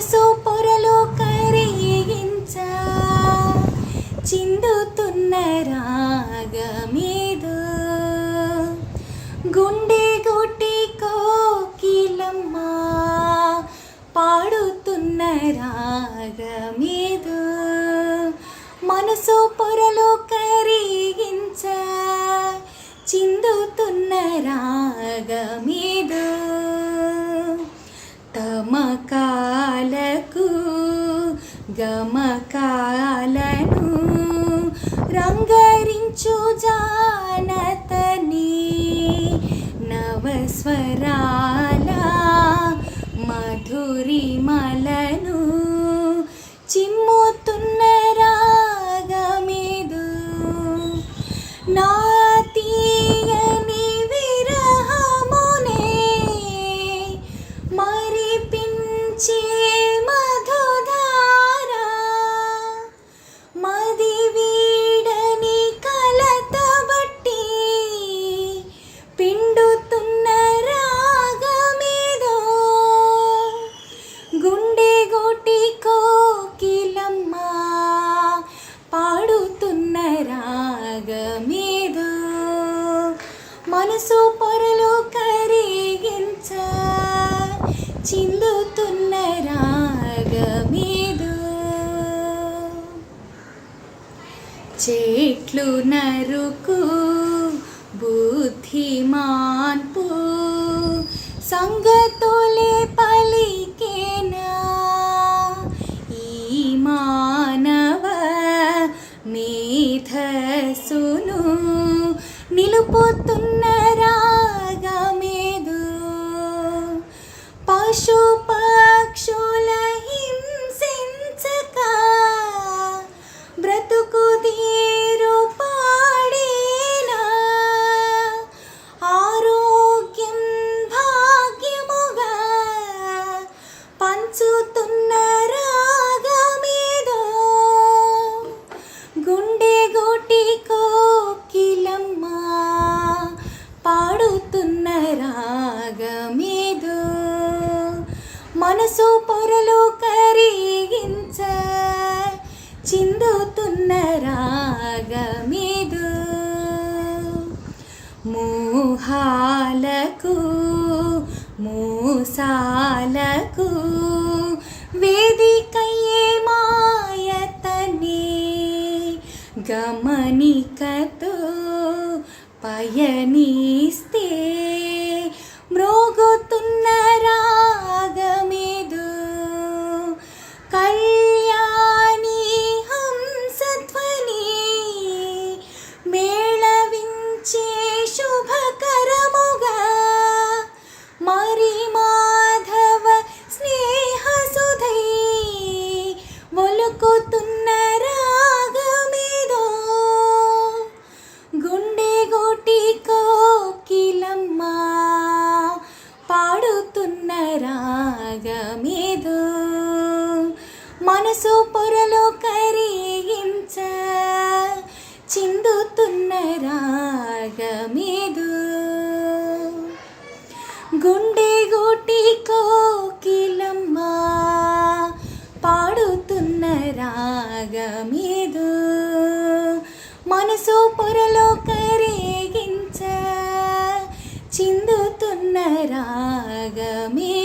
మనసు పొరలో కరిగించ చిందుతున్న రాగమీదు. గుండె గుటి కోకిలమ్మ పాడుతున్న రాగమీదు. మనసు గమకాలను రంగరించు జానతని నవస్వరాల మధురిమలను లేదు మనసు పొరలు కరిగించ చిందుతున్న రాగమేదో. చెట్లు నరుకు బుద్ధిమాన్పు సంగతులే నిలుపుతున్న రాగమేదు. పశు మనసు పొరలు కరిగించ చిందుతున్న రాగమిదు. మోహాలకు మూసాలకు వేదికయ్యే మాయతనే గమనికతో పయనిస్తే రాగమేదో మనసు పొరలో కరిగించ. చిందుతున్న రాగమేదో. గుండె గోటి కోకిలమ్మ పాడుతున్న రాగమేదో. మనసు పొరలో కరిగించ. చిందుతున్న రాగమే